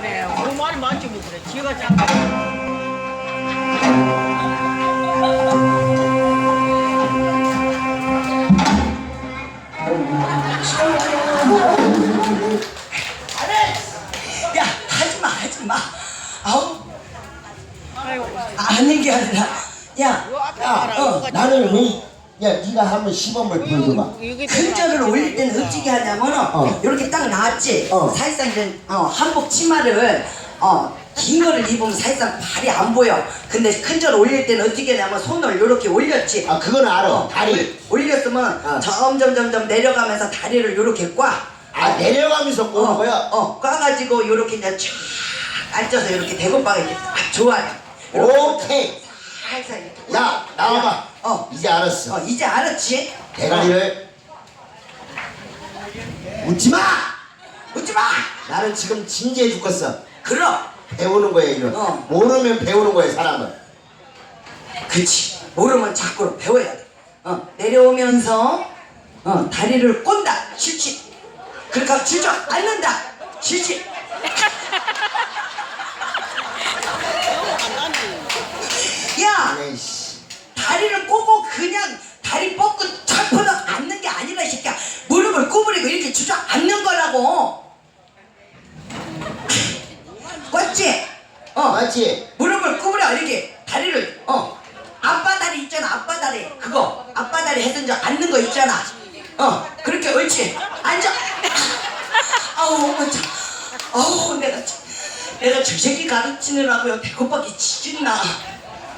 말해. 뭐 말이 많지 뭐 그래. 지가 짱. 야 하지마 하지마 아우 아이고. 아는 게 아니라 야 야. 어, 나는 왜? 야, 네가 한번 시범을 보여줘봐. 큰절을 올릴 때는 어떻게 하냐면은 어. 이렇게 딱 나왔지 어. 사실상 이제 어, 한복 치마를 어, 긴 거를 입으면 사실상 발이 안 보여 근데 큰절 올릴 때는 어떻게 하냐면 손을 이렇게 올렸지 아, 그건 알아. 어, 다리. 올렸으면 어. 점점 점점 내려가면서 다리를 이렇게 꽉 아, 내려가면서 꼬는 거야? 어, 꽈가지고 이렇게 이제 쫙 앉아서 이렇게 대고빵 이렇게 딱 좋아요. 오케이. 살살 이렇게. 야, 나와봐. 어, 이제 알았어. 어, 이제 알았지? 대가리를 웃지 마! 웃지 마! 나는 지금 진지해 죽겠어. 그럼, 배우는 거야, 이런. 어. 모르면 배우는 거야, 사람은. 그치. 모르면 자꾸 배워야 돼. 어, 내려오면서, 어, 다리를 꼰다. 싫지. 그러니까 주저 앉는다. 싫지. 야! 아이 씨. 다리를 꼬고 그냥 다리 뻗고 철퍼덕 앉는 게 아니라 이 새끼야. 무릎을 구부리고 이렇게 주저 앉는 거라고. 맞지? 어. 맞지? 무릎을 구부려 이렇게 다리를 어. 앞바다리 있잖아 앞바다리. 그거. 앞바다리 해서 앉는 거 있잖아. 어. 그렇게 옳지? 앉아. 아우 앉아 아우 내가 참- 내가 저 새끼 가르치느라고요. 배고파기 지진나.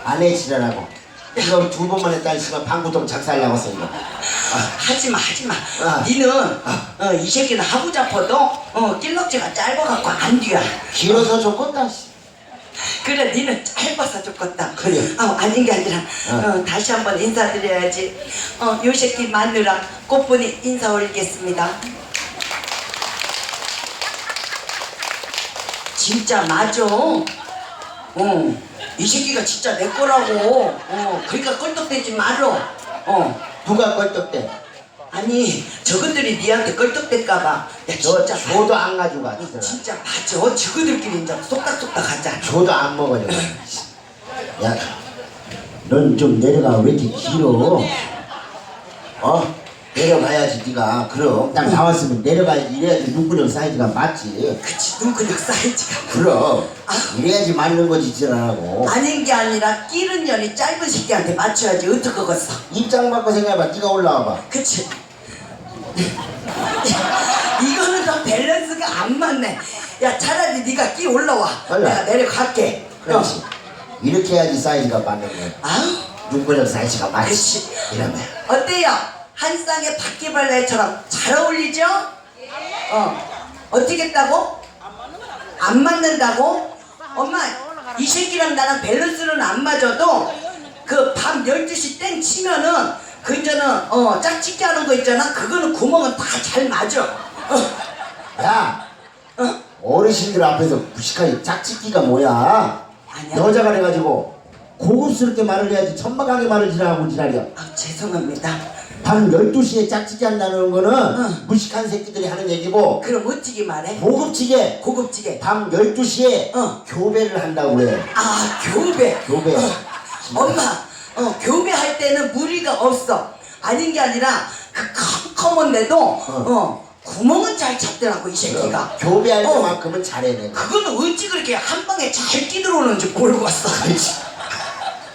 아내 지랄하고. 이거 두 번만 했다 했으면 방구동 작살 나갔어, 이거. 하지마 하지마 아. 니는 어, 이 새끼는 하부 잡혀도 어, 낄럭지가 짧아갖고 안 뒤야 길어서 좋겠다, 씨. 그래 니는 짧아서 좋겠다 그래. 어, 아닌 게 아니라 어. 어, 다시 한번 인사드려야지 어, 요 새끼 마누라 꽃분이 인사 올리겠습니다 진짜 맞아 어, 이 새끼가 진짜 내 거라고 어, 그러니까 껄떡대지 말어 어. 누가 껄떡대? 아니 저것들이 니한테 껄떡댈까봐 야저 진짜 조도 안 가지고 가, 마- 진짜. 진짜 맞아 저거들끼리 이제 쏙닥쏙닥 하자 조도 안 먹어요. 야, 넌 좀 내려가 왜 이렇게 길어? 어? 내려가야지 네가. 그럼 딱 나왔으면 내려가야지. 이래야지 눈구녕 사이즈가 맞지. 그치 눈근육 사이즈가. 그럼 아. 이래야지 맞는 거지 지랄하고. 아닌 게 아니라 끼는 년이 짧은 새끼한테 맞춰야지. 어떡하겠어? 입장 바꿔 생각해봐. 네가 올라와봐. 그치. 이거는 더 밸런스가 안 맞네. 야 차라리 네가 끼 올라와. 올라. 내가 내려갈게. 그렇지. 이렇게 해야지 사이즈가 맞는 거야. 아우 눈구녕 사이즈가 맞지. 그치. 이러면. 어때요? 한 쌍의 바퀴벌레처럼 잘 어울리죠? 어. 어떻게 했다고? 안 맞는다고? 엄마, 이 새끼랑 나랑 밸런스는 안 맞아도 그 밤 12시 땡 치면은 그 이제는 어 짝짓기 하는 거 있잖아 그거는 구멍은 다 잘 맞아 어. 야 어. 어르신들 앞에서 무식하게 짝짓기가 뭐야 아니야. 여자가 돼가지고 고급스럽게 말을 해야지 천박하게 말을 지나가고 지랄이야 아 죄송합니다 밤 12시에 짝짓기 한다는 거는 응. 무식한 새끼들이 하는 얘기고 그럼 어찌기 말해? 고급지게 고급지게 밤 12시에 어. 교배를 한다고 그래 아 교배 교배. 어, 엄마 어, 교배할 때는 무리가 없어 아닌 게 아니라 그 컴컴한데도 어. 구멍은 잘 찾더라고 이 새끼가 교배할 어. 때만큼은 잘해 내가 그거는 어찌 그렇게 한 방에 잘 끼들어오는지 모르고 왔어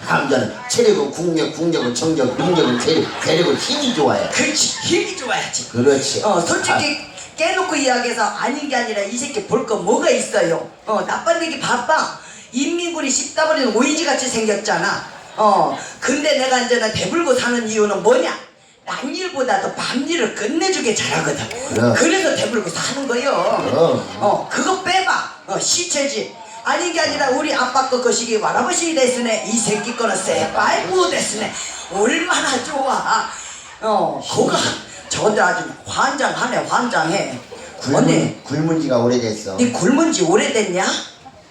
남자는 체력은 국력 국력은 정력 능력은 괴력 괴력은 힘이 좋아야 그렇지. 힘이 좋아야지. 그렇지. 어 솔직히 깨놓고 이야기해서 아닌 게 아니라 이 새끼 볼 거 뭐가 있어요? 어 나빠내기 바빠 인민군이 씹다 버리는 오이지 같이 생겼잖아. 어 근데 내가 이제는 대불고 사는 이유는 뭐냐? 남일보다도 밤일을 끝내주게 잘하거든. 그래. 그래서 대불고 사는 거요. 어 그거 빼봐. 어 시체지 아닌 게 아니라 우리 아빠 거 거시기 할아버지 됐으네. 이 새끼 거는 새빨고 됐으네. 얼마나 좋아. 어 그거 저들 아주 환장하네 환장해. 언니. 굶은, 굶은 지가 오래됐어. 네 굶은 지 오래됐냐?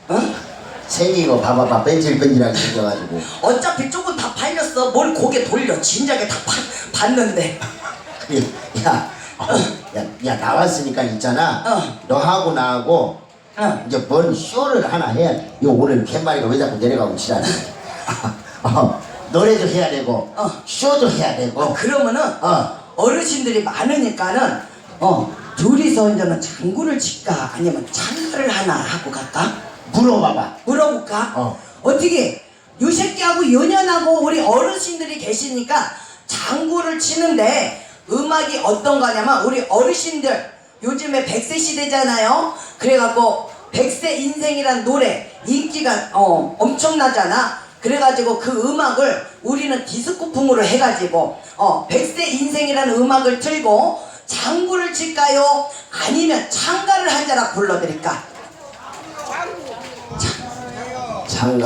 어? 거 봐봐봐. 뺀질뺀질하게 생겨가지고. 어차피 조금 다 팔렸어. 뭘 고개 돌려. 진작에 다 파, 봤는데. 야, 어, 야, 야 나왔으니까 있잖아. 어. 너하고 나하고 응. 이제 뭔 쇼를 하나 해야 돼. 이거 오늘 갯마리가 왜 자꾸 내려가고 지랄해. 어, 노래도 해야 되고, 어. 쇼도 해야 되고. 어, 그러면은 어. 어르신들이 많으니까는 어 둘이서 이제는 장구를 칠까 아니면 장가를 하나 하고 갈까? 물어봐봐. 물어볼까? 어. 어떻게 요 새끼하고 연연하고 우리 어르신들이 계시니까 장구를 치는데 음악이 어떤 거냐면 우리 어르신들 요즘에 100세 시대잖아요. 그래갖고 100세 인생이란 노래 인기가 어, 엄청나잖아. 그래가지고 그 음악을 우리는 디스코풍으로 해가지고 어 100세 인생이라는 음악을 틀고 장구를 칠까요? 아니면 창가를 한 자락 불러드릴까? 장가.